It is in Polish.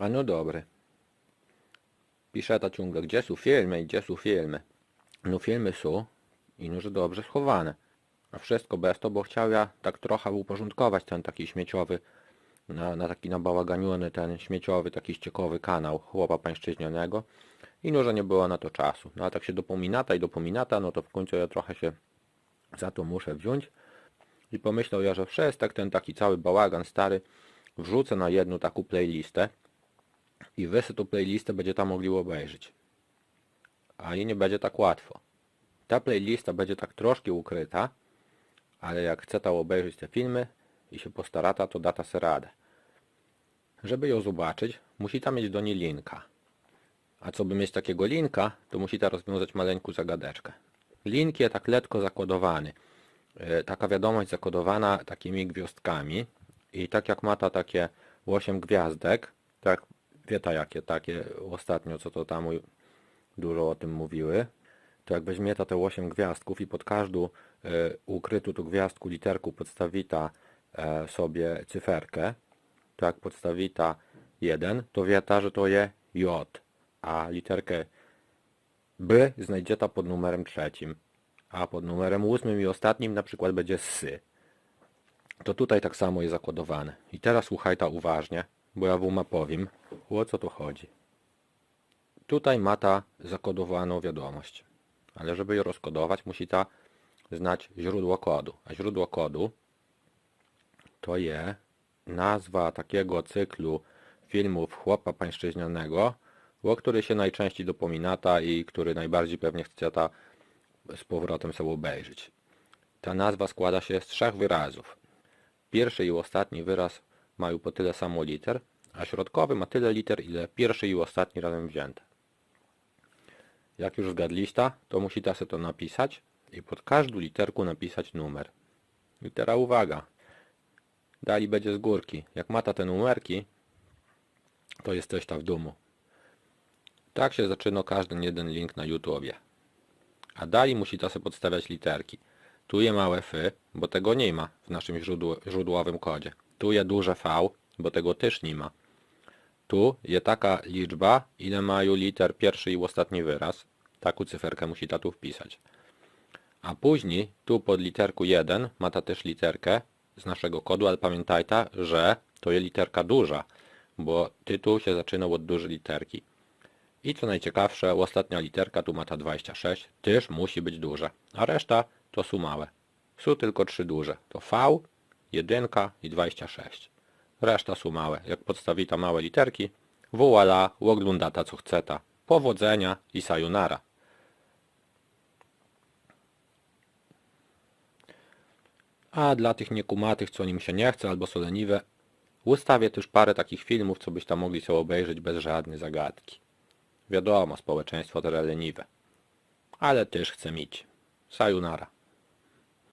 A no dobry. Pisze ta ciągle, gdzie są filmy i gdzie są filmy. No filmy są i no, że dobrze schowane. A wszystko bez to, bo chciał ja tak trochę uporządkować ten taki śmieciowy, na, na taki nabałaganiony ten śmieciowy, taki ściekowy kanał chłopa pańszczyźnianego. I no, że nie było na to czasu. No ale tak się dopominata i dopominata, no to w końcu ja trochę się za to muszę wziąć. I pomyślał ja, że wszystek ten taki cały bałagan stary wrzucę na jedną taką playlistę i wy sobie tą playlistę będzie tam mogli obejrzeć. A i nie będzie tak łatwo. Ta playlista będzie tak troszkę ukryta, ale jak chce tam obejrzeć te filmy i się postarata, to data se radę. Żeby ją zobaczyć, musi tam mieć do niej linka. A co by mieć takiego linka, to musi ta rozwiązać maleńką zagadeczkę. Link jest tak letko zakodowany. E, Taka wiadomość zakodowana takimi gwiazdkami i tak jak ma ta takie 8 gwiazdek, tak wie ta jakie takie ostatnio, co to tam dużo o tym mówiły, to jak weźmie ta te 8 gwiazdków i pod każdą e, ukrytą tu gwiazdku literku podstawita e, sobie cyferkę, to jak podstawita 1, to wie ta, że to je J, a literkę B znajdzie ta pod numerem trzecim, a pod numerem ósmym i ostatnim na przykład będzie sy. To tutaj tak samo jest zakodowane. I teraz słuchaj ta uważnie, bo ja wam powiem, o co tu chodzi. Tutaj ma ta zakodowaną wiadomość, ale żeby ją rozkodować, musi ta znać źródło kodu. A źródło kodu to je nazwa takiego cyklu filmów chłopa pańszczyźnianego, o który się najczęściej dopominata i który najbardziej pewnie chce ta z powrotem sobie obejrzeć. Ta nazwa składa się z trzech wyrazów. Pierwszy i ostatni wyraz mają po tyle samo liter, a środkowy ma tyle liter, ile pierwszy i ostatni razem wzięte. Jak już zgadliście, to musi se to napisać i pod każdą literką napisać numer. I teraz uwaga. Dali będzie z górki. Jak mata te numerki, to jesteś ta w domu. Tak się zaczyna każdy jeden link na YouTubie. A dali musi se podstawiać literki. Tu je małe F, bo tego nie ma w naszym źródło, źródłowym kodzie. Tu je duże V, bo tego też nie ma. Tu je taka liczba, ile mają liter pierwszy i ostatni wyraz. Taką cyferkę musi ta tu wpisać. A później tu pod literku 1 ma ta też literkę z naszego kodu, ale pamiętajcie, że to jest literka duża, bo tytuł się zaczynał od dużej literki. I co najciekawsze, ostatnia literka tu ma ta 26, też musi być duże, a reszta to są małe. Są tylko trzy duże, to V, 1 i 26. Reszta są małe. Jak podstawi ta małe literki, wołala, oglądata co chceta. Powodzenia i sayonara. A dla tych niekumatych, co nim się nie chce albo są leniwe, ustawię też parę takich filmów, co byś tam mogli sobie obejrzeć bez żadnej zagadki. Wiadomo, społeczeństwo teraz leniwe. Ale też chcę mieć. Sayonara.